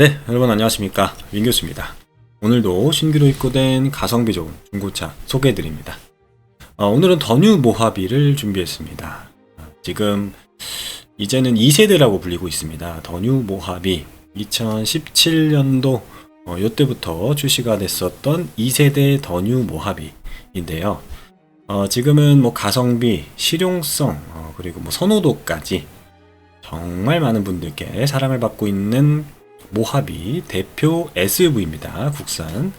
네, 여러분 안녕하십니까. 민교수입니다. 오늘도 신규로 입고된 가성비 좋은 중고차 소개해드립니다. 어, 오늘은 더뉴 모하비를 준비했습니다. 어, 지금 이제는 2세대라고 불리고 있습니다. 더뉴 모하비 2017년도 어, 이때부터 출시가 됐었던 2세대 더뉴 모하비인데요. 어, 지금은 뭐 가성비, 실용성, 어, 그리고 뭐 선호도까지 정말 많은 분들께 사랑을 받고 있는 모하비 대표 SUV입니다. 국산.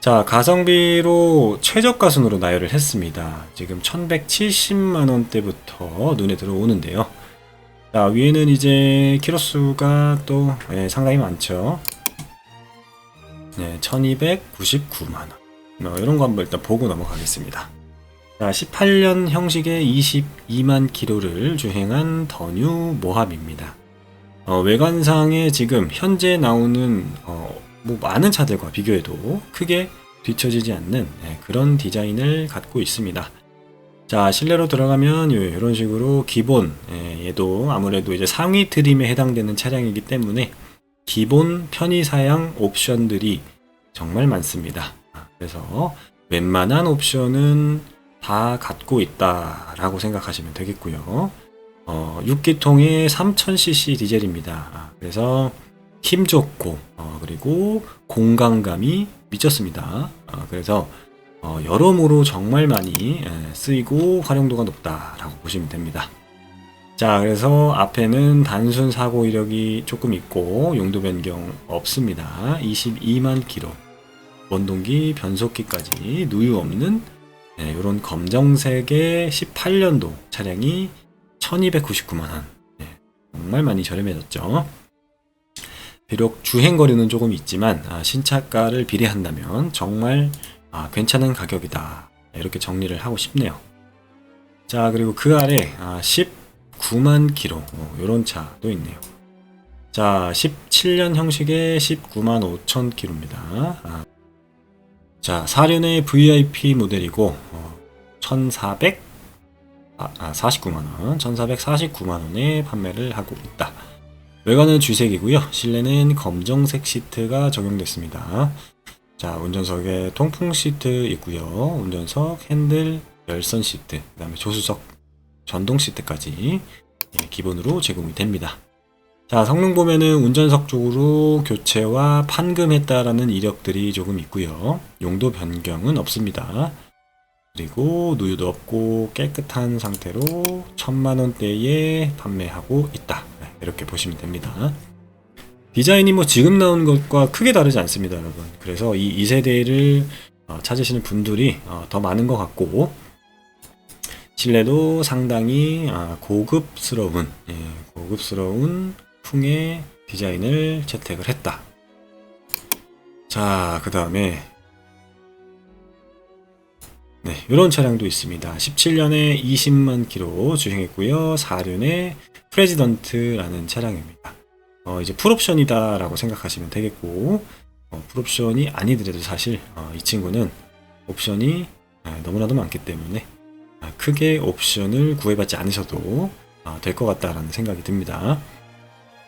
자, 가성비로 최저가 순으로 나열을 했습니다. 지금 1170만 원대부터 눈에 들어오는데요. 자, 위에는 이제 키로수가 또 예, 상당히 많죠. 네, 1299만 원. 어, 이런 거 한번 일단 보고 넘어가겠습니다. 자, 18년 형식의 22만 키로를 주행한 더뉴 모합입니다. 어, 외관상에 지금 현재 나오는 어, 뭐 많은 차들과 비교해도 크게 뒤처지지 않는 네, 그런 디자인을 갖고 있습니다. 자 실내로 들어가면 이런 식으로 기본 예, 얘도 아무래도 이제 상위 트림에 해당되는 차량이기 때문에 기본 편의 사양 옵션들이 정말 많습니다. 아, 그래서 웬만한 옵션은 다 갖고 있다라고 생각하시면 되겠고요. 어, 6기통의 3000cc 디젤입니다. 아, 그래서 힘 좋고 어, 그리고 공간감이 미쳤습니다. 어, 그래서 어, 여러모로 정말 많이 에, 쓰이고 활용도가 높다라고 보시면 됩니다. 자, 그래서 앞에는 단순 사고 이력이 조금 있고 용도 변경 없습니다. 22만 킬로. 원동기 변속기까지 누유 없는 이런 검정색의 18년도 차량이 1299만원. 네, 정말 많이 저렴해졌죠. 비록 주행거리는 조금 있지만, 아, 신차가를 비례한다면 정말 아, 괜찮은 가격이다. 이렇게 정리를 하고 싶네요. 자, 그리고 그 아래 아, 19만 킬로. 어, 이런 차도 있네요. 자, 17년 형식의 19만 5천 킬로입니다. 아, 자, 4륜의 VIP 모델이고, 어, 1400 아, 49만원, 1449만원에 판매를 하고 있다. 외관은 주색이고요. 실내는 검정색 시트가 적용됐습니다. 자, 운전석에 통풍 시트 있고요. 운전석, 핸들, 열선 시트, 그 다음에 조수석, 전동 시트까지 예, 기본으로 제공이 됩니다. 자, 성능 보면은 운전석 쪽으로 교체와 판금했다라는 이력들이 조금 있고요. 용도 변경은 없습니다. 그리고 누유도 없고 깨끗한 상태로 천만 원대에 판매하고 있다. 네, 이렇게 보시면 됩니다. 디자인이 뭐 지금 나온 것과 크게 다르지 않습니다, 여러분. 그래서 이 2세대를 어, 찾으시는 분들이 어, 더 많은 것 같고 실내도 상당히 아, 고급스러운 예, 고급스러운 풍의 디자인을 채택을 했다. 자, 그 다음에 네, 이런 차량도 있습니다. 17년에 20만 킬로 주행했고요. 4륜의 프레지던트라는 차량입니다. 어, 이제 풀옵션이다라고 생각하시면 되겠고, 어, 풀옵션이 아니더라도 사실 어, 이 친구는 옵션이 아, 너무나도 많기 때문에 아, 크게 옵션을 구해받지 않으셔도 아, 될것 같다라는 생각이 듭니다.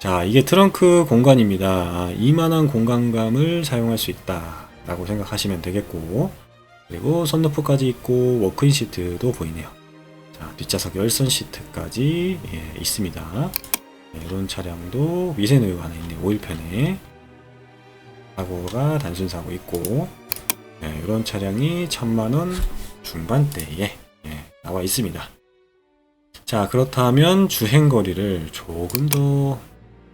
자, 이게 트렁크 공간입니다. 아, 이만한 공간감을 사용할 수 있다라고 생각하시면 되겠고, 그리고 선루프까지 있고 워크인 시트도 보이네요. 자, 뒷좌석 열선 시트까지 예, 있습니다. 네, 이런 차량도 미세누유 하나 있네요. 오일팬에 사고가 단순 사고 있고 네, 이런 차량이 천만원 중반대에 예, 나와 있습니다. 자 그렇다면 주행거리를 조금 더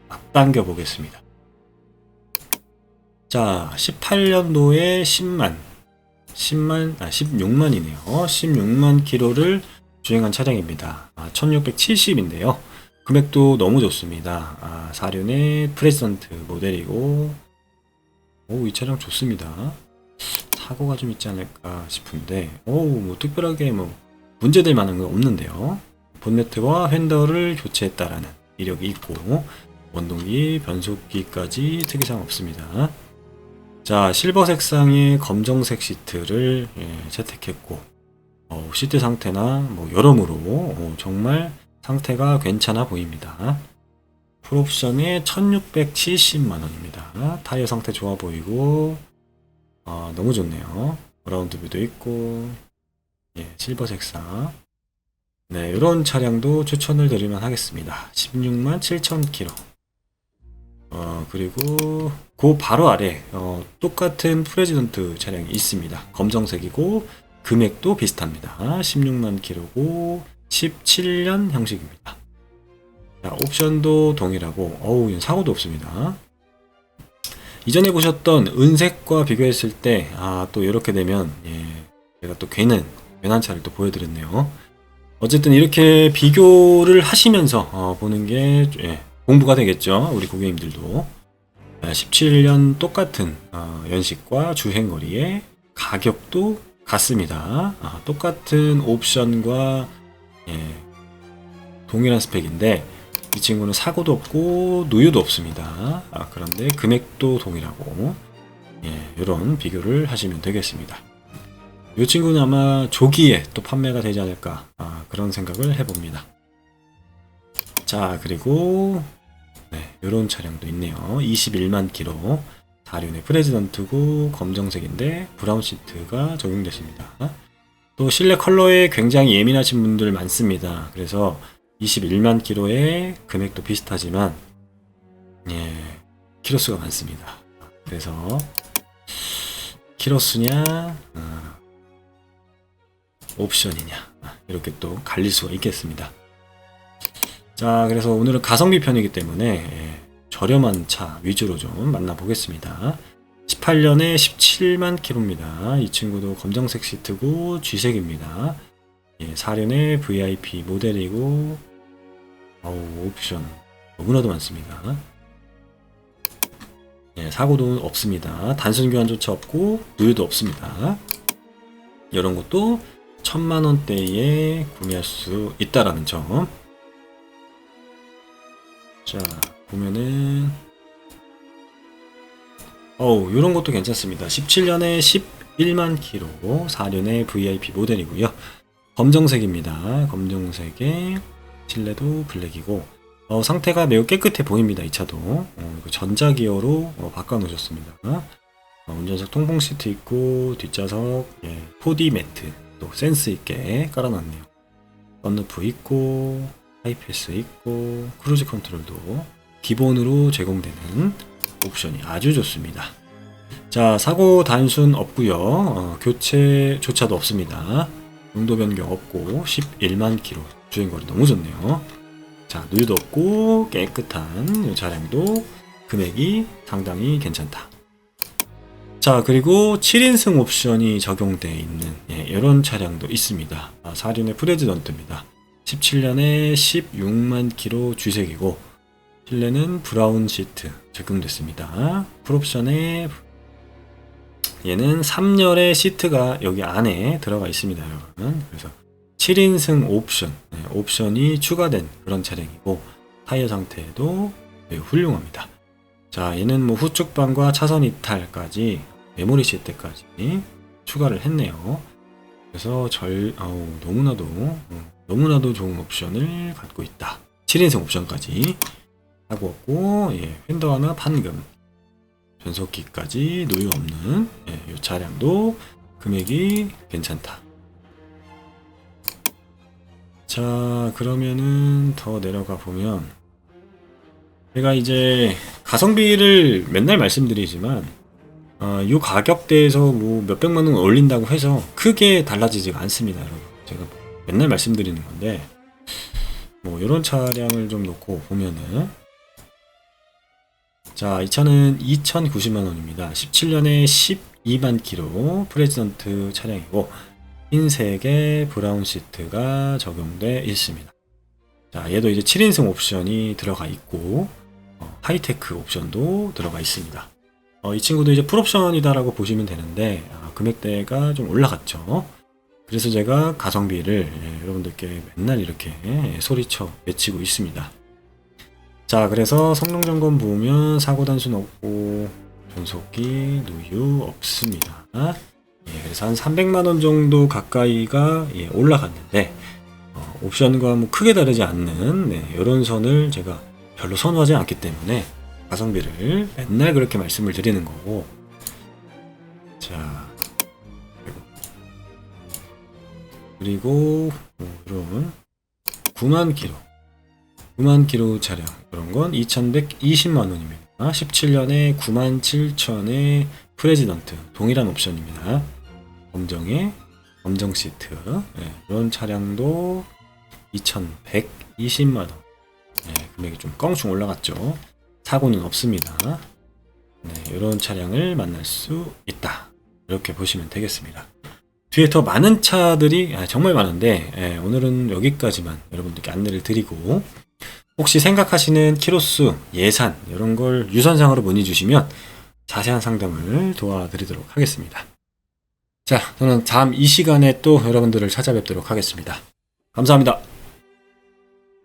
앞당겨 보겠습니다. 자 18년도에 10만 10만, 아, 16만이네요. 16만 킬로를 주행한 차량입니다. 아, 1670인데요. 금액도 너무 좋습니다. 아, 4륜의 프레젠트 모델이고, 오, 이 차량 좋습니다. 사고가 좀 있지 않을까 싶은데, 오, 뭐 특별하게 뭐 문제될 만한 건 없는데요. 본네트와 핸들을 교체했다라는 이력이 있고, 원동기, 변속기까지 특이사항 없습니다. 자, 실버 색상의 검정색 시트를 예, 채택했고, 어, 시트 상태나 뭐 여러모로 어, 정말 상태가 괜찮아 보입니다. 풀옵션에 1670만 원입니다. 타이어 상태 좋아 보이고 아, 너무 좋네요. 라운드 뷰도 있고 예, 실버 색상 네, 이런 차량도 추천을 드리면 하겠습니다. 16만 7천 킬로. 어, 그리고 그 바로 아래 어, 똑같은 프레지던트 차량이 있습니다. 검정색이고 금액도 비슷합니다. 16만 킬로고 17년 형식입니다. 자, 옵션도 동일하고 어우, 사고도 없습니다. 이전에 보셨던 은색과 비교했을 때, 아, 또 이렇게 되면, 예, 제가 또 괜한, 괜한 차를 또 보여드렸네요. 어쨌든 이렇게 비교를 하시면서 어, 보는 게 예, 공부가 되겠죠. 우리 고객님들도. 17년 똑같은 어, 연식과 주행거리의 가격도 같습니다. 아, 똑같은 옵션과 예, 동일한 스펙인데 이 친구는 사고도 없고 누유도 없습니다. 아, 그런데 금액도 동일하고 예, 이런 비교를 하시면 되겠습니다. 이 친구는 아마 조기에 또 판매가 되지 않을까 아, 그런 생각을 해봅니다. 자 그리고 네, 이런 차량도 있네요. 21만 킬로 다륜의 프레지던트고 검정색인데 브라운 시트가 적용됐습니다. 또 실내 컬러에 굉장히 예민하신 분들 많습니다. 그래서 21만 킬로의 금액도 비슷하지만 예, 키로수가 많습니다. 그래서 키로수냐 어, 옵션이냐 아, 이렇게 또 갈릴 수가 있겠습니다. 자 그래서 오늘은 가성비 편이기 때문에 예, 저렴한 차 위주로 좀 만나보겠습니다. 18년에 17만 킬로입니다. 이 친구도 검정색 시트고 G색입니다. 예, 4년에 VIP 모델이고 어우 옵션 너무나도 많습니다. 예, 사고도 없습니다. 단순 교환조차 없고 누유도 없습니다. 이런 것도 천만 원대에 구매할 수 있다라는 점. 자 보면은 어우 이런 것도 괜찮습니다. 17년에 11만 킬로 4년에 VIP 모델이고요. 검정색입니다. 검정색에 실내도 블랙이고 어, 상태가 매우 깨끗해 보입니다. 이 차도 어, 전자기어로 어, 바꿔 놓으셨습니다. 어, 운전석 통풍 시트 있고 뒷좌석 예, 4D 매트 또 센스 있게 깔아놨네요. 썬루프 있고 하이패스 있고 크루즈 컨트롤도 기본으로 제공되는 옵션이 아주 좋습니다. 자 사고 단순 없고요 어, 교체조차도 없습니다. 용도 변경 없고 11만 킬로 주행거리 너무 좋네요. 자 누유도 없고 깨끗한 이 차량도 금액이 상당히 괜찮다. 자 그리고 7인승 옵션이 적용되어 있는 예, 이런 차량도 있습니다. 아, 4륜의 프레지던트입니다. 17년에 16만 킬로 G색이고 실내는 브라운 시트 적용됐습니다. 풀옵션에 얘는 3열의 시트가 여기 안에 들어가 있습니다, 여러분. 그래서 7인승 옵션, 네, 옵션이 추가된 그런 차량이고 타이어 상태도 매우 훌륭합니다. 자, 얘는 뭐 후측방과 차선 이탈까지 메모리 시트까지 추가를 했네요. 그래서 절 어우, 너무나도 어, 너무나도 좋은 옵션을 갖고 있다. 7인승 옵션까지 하고 없고 예, 휀더 하나 판금 전속기까지 누유 없는 예, 이 차량도 금액이 괜찮다. 자 그러면은 더 내려가 보면 제가 이제 가성비를 맨날 말씀드리지만 어, 이 가격대에서 뭐 몇백만 원 올린다고 해서 크게 달라지지가 않습니다 여러분 제가 맨날 말씀드리는 건데 뭐 이런 차량을 좀 놓고 보면은 자, 이 차는 2,090만 원입니다. 17년에 12만 킬로 프레지던트 차량이고 흰색의 브라운 시트가 적용돼 있습니다. 자, 얘도 이제 7인승 옵션이 들어가 있고 어, 하이테크 옵션도 들어가 있습니다. 어, 이 친구도 이제 풀옵션이다라고 보시면 되는데 아, 금액대가 좀 올라갔죠. 그래서 제가 가성비를 예, 여러분들께 맨날 이렇게 예, 소리쳐 외치고 있습니다. 자, 그래서 성능 점검 보면 사고 단순 없고 전속기 누유 없습니다. 예, 그래서 한 300만 원 정도 가까이가 예, 올라갔는데 어, 옵션과 뭐 크게 다르지 않는 네, 이런 선을 제가 별로 선호하지 않기 때문에 가성비를 맨날 그렇게 말씀을 드리는 거고. 자 그리고. 뭐 이런 9만 킬로. 9만 킬로 차량. 그런 건 2120만 원입니다. 17년에 9만 7천의 프레지던트. 동일한 옵션입니다. 검정에 검정 시트. 예, 이런 차량도 2120만 원. 네, 금액이 좀 껑충 올라갔죠. 사고는 없습니다. 네, 이런 차량을 만날 수 있다. 이렇게 보시면 되겠습니다. 뒤에 더 많은 차들이 아, 정말 많은데 예, 오늘은 여기까지만 여러분들께 안내를 드리고 혹시 생각하시는 키로수, 예산 이런 걸 유선상으로 문의 주시면 자세한 상담을 도와드리도록 하겠습니다. 자, 저는 다음 이 시간에 또 여러분들을 찾아뵙도록 하겠습니다. 감사합니다.